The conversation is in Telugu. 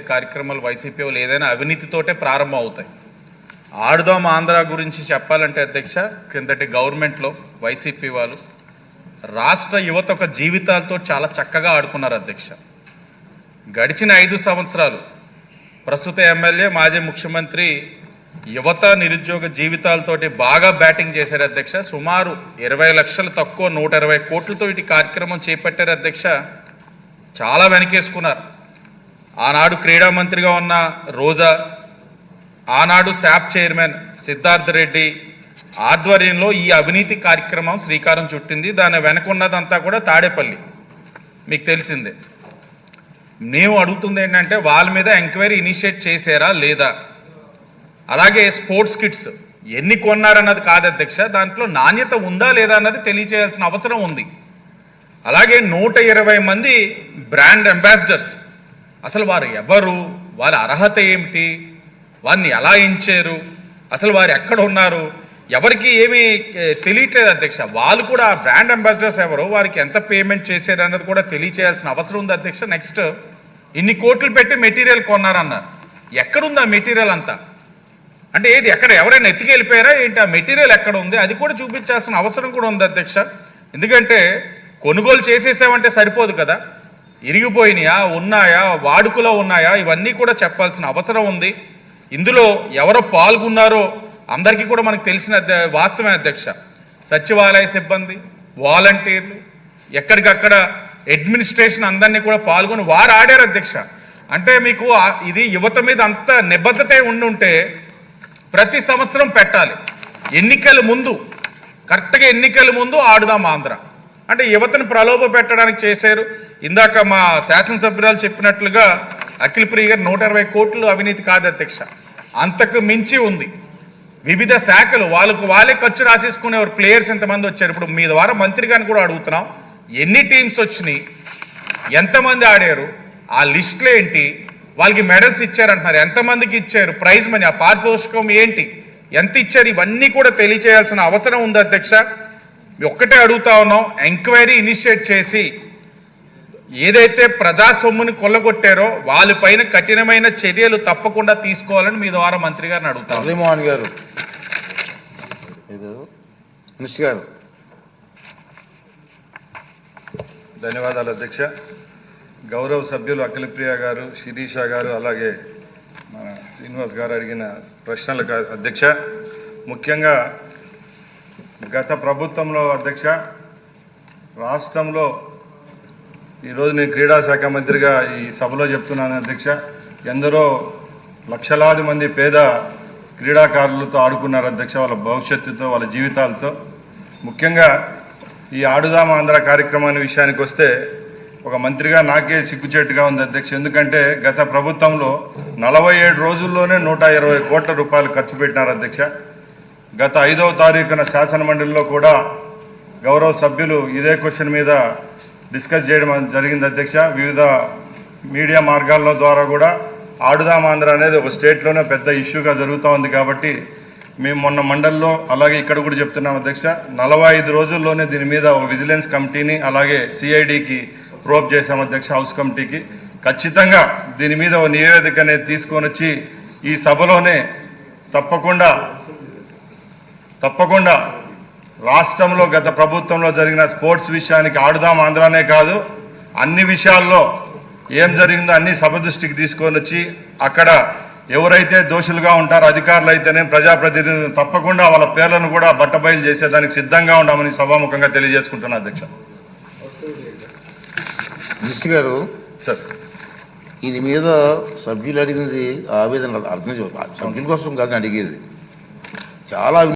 కార్యక్రమాలు వైసీపీ వాళ్ళు ఏదైనా అవినీతితోటే ప్రారంభం అవుతాయి. ఆడుదాం ఆంధ్ర గురించి చెప్పాలంటే అధ్యక్ష క్రిందటి గవర్నమెంట్లో వైసీపీ వాళ్ళు రాష్ట్ర యువత ఒక జీవితాలతో చాలా చక్కగా ఆడుకున్నారు అధ్యక్ష. గడిచిన ఐదు సంవత్సరాలు ప్రస్తుత ఎమ్మెల్యే మాజీ ముఖ్యమంత్రి యువత నిరుద్యోగ జీవితాలతోటి బాగా బ్యాటింగ్ చేశారు అధ్యక్ష. సుమారు ఇరవై లక్షలు తక్కువ నూట ఇరవై కోట్లతో ఇటు కార్యక్రమం చేపట్టారు అధ్యక్ష. చాలా వెనకేసుకున్నారు. ఆనాడు క్రీడా మంత్రిగా ఉన్న రోజా ఆనాడు శాప్ చైర్మన్ సిద్ధార్థ రెడ్డి ఆధ్వర్యంలో ఈ అవినీతి కార్యక్రమం శ్రీకారం చుట్టింది. దాని వెనకున్నదంతా కూడా తాడేపల్లి. మీకు తెలిసిందే. మేము అడుగుతుంది ఏంటంటే వాళ్ళ మీద ఎంక్వైరీ ఇనిషియేట్ చేశారా లేదా? అలాగే స్పోర్ట్స్ కిట్స్ ఎన్ని కొన్నారన్నది కాదు అధ్యక్ష దాంట్లో నాణ్యత ఉందా లేదా అన్నది తెలియచేయాల్సిన అవసరం ఉంది. అలాగే నూట ఇరవై మంది బ్రాండ్ అంబాసిడర్స్ అసలు వారు ఎవరు? వారి అర్హత ఏమిటి? వారిని ఎలా ఎంచారు? అసలు వారు ఎక్కడ ఉన్నారు? ఎవరికి ఏమీ తెలియట్లేదు అధ్యక్ష. వాళ్ళు కూడా ఆ బ్రాండ్ అంబాసిడర్స్ ఎవరు వారికి ఎంత పేమెంట్ చేశారు అన్నది కూడా తెలియచేయాల్సిన అవసరం ఉంది అధ్యక్ష. నెక్స్ట్ ఇన్ని కోట్లు పెట్టి మెటీరియల్ కొన్నారన్నారు. ఎక్కడుంది ఆ మెటీరియల్ అంతా? అంటే ఏది ఎక్కడ ఎవరైనా ఎత్తికెళ్ళిపోయారా? ఏంటి ఆ మెటీరియల్ ఎక్కడ ఉంది? అది కూడా చూపించాల్సిన అవసరం కూడా ఉంది అధ్యక్ష. ఎందుకంటే కొనుగోలు చేసేసామంటే సరిపోదు కదా. ఇరిగిపోయినాయా ఉన్నాయా వాడుకలో ఉన్నాయా ఇవన్నీ కూడా చెప్పాల్సిన అవసరం ఉంది. ఇందులో ఎవరో పాల్గొన్నారో అందరికీ కూడా మనకు తెలిసిన అధ్య- వాస్తవమే అధ్యక్ష. సచివాలయ సిబ్బంది వాలంటీర్లు ఎక్కడికక్కడ అడ్మినిస్ట్రేషన్ అందరినీ కూడా పాల్గొని వారు ఆడారు అధ్యక్ష. అంటే మీకు ఇది యువత మీద అంత నిబద్ధత ఉండుంటే ప్రతి సంవత్సరం పెట్టాలి. ఎన్నికల ముందు కరెక్ట్గా ఎన్నికల ముందు ఆడుదాం ఆంధ్ర. అంటే యువతను ప్రలోభ పెట్టడానికి చేశారు. ఇందాక మా శాసనసభ్యురాలు చెప్పినట్లుగా అఖిల్ ప్రియ గారు నూట ఇరవై కోట్లు అవినీతి కాదు అధ్యక్ష. అంతకు మించి ఉంది. వివిధ శాఖలు వాళ్ళకు వాళ్ళే ఖర్చు రాసేసుకునేవారు. ప్లేయర్స్ ఎంతమంది వచ్చారు? ఇప్పుడు మీ ద్వారా మంత్రి గారిని కూడా అడుగుతున్నాం. ఎన్ని టీమ్స్ వచ్చినాయి? ఎంతమంది ఆడారు? ఆ లిస్టులు ఏంటి? వాళ్ళకి మెడల్స్ ఇచ్చారంటున్నారు ఎంతమందికి ఇచ్చారు? ప్రైజ్ మనీ ఆ పారితోషికం ఏంటి? ఎంత ఇచ్చారు? ఇవన్నీ కూడా తెలియచేయాల్సిన అవసరం ఉంది అధ్యక్ష. ఒక్కటే అడుగుతా ఉన్నాం. ఎంక్వైరీ ఇనిషియేట్ చేసి ఏదైతే ప్రజా సొమ్ముని కొల్లగొట్టారో వాళ్ళపైన కఠినమైన చర్యలు తప్పకుండా తీసుకోవాలని మీ ద్వారా మంత్రి గారిని అడుగుతాం మురళీమోహన్ గారు మినిస్టర్ గారు. ధన్యవాదాలు అధ్యక్ష. గౌరవ సభ్యులు అఖిలప్రియ గారు శిరీష గారు అలాగే మన శ్రీనివాస్ గారు అడిగిన ప్రశ్నలకు అధ్యక్ష. ముఖ్యంగా గత ప్రభుత్వంలో అధ్యక్ష రాష్ట్రంలో ఈరోజు నేను క్రీడా శాఖ మంత్రిగా ఈ సభలో చెప్తున్నాను అధ్యక్ష. ఎందరో లక్షలాది మంది పేద క్రీడాకారులతో ఆడుకున్నారు అధ్యక్ష వాళ్ళ భవిష్యత్తుతో వాళ్ళ జీవితాలతో. ముఖ్యంగా ఈ ఆడుదామ ఆంధ్ర కార్యక్రమాన్ని విషయానికి వస్తే ఒక మంత్రిగా నాకే సిగ్గుచేటుగా ఉంది అధ్యక్ష. ఎందుకంటే గత ప్రభుత్వంలో నలభై ఏడు రోజుల్లోనే నూట ఇరవై కోట్ల రూపాయలు ఖర్చు పెట్టినారు అధ్యక్ష. గత ఐదవ తారీఖున శాసనమండలిలో కూడా గౌరవ సభ్యులు ఇదే క్వశ్చన్ మీద డిస్కస్ చేయడం జరిగింది అధ్యక్ష. వివిధ మీడియా మార్గాల్లో ద్వారా కూడా ఆడుదాం ఆంధ్ర అనేది ఒక స్టేట్లోనే పెద్ద ఇష్యూగా జరుగుతూ ఉంది కాబట్టి మేము మొన్న మండల్లో అలాగే ఇక్కడ కూడా చెప్తున్నాం అధ్యక్ష. నలభై ఐదు రోజుల్లోనే దీని మీద ఒక విజిలెన్స్ కమిటీని అలాగే సిఐడికి ప్రోప్ చేశాం అధ్యక్ష హౌస్ కమిటీకి. ఖచ్చితంగా దీని మీద ఒక నివేదిక అనేది తీసుకొని వచ్చి ఈ సభలోనే తప్పకుండా తప్పకుండా రాష్ట్రంలో గత ప్రభుత్వంలో జరిగిన స్పోర్ట్స్ విషయానికి ఆడుదాం ఆంధ్రానే కాదు అన్ని విషయాల్లో ఏం జరిగిందో అన్ని సభ దృష్టికి తీసుకొని వచ్చి అక్కడ ఎవరైతే దోషులుగా ఉంటారో అధికారులు అయితేనే ప్రజాప్రతినిధులు తప్పకుండా వాళ్ళ పేర్లను కూడా బట్టబయలు చేసేదానికి సిద్ధంగా ఉన్నామని సభాముఖంగా తెలియజేసుకుంటున్నా అధ్యక్ష. మినిస్టర్ గారు దీని మీద సభ్యులు అడిగినది ఆవేదన అర్థం సభ్యుల కోసం కాదని అడిగేది. చాలా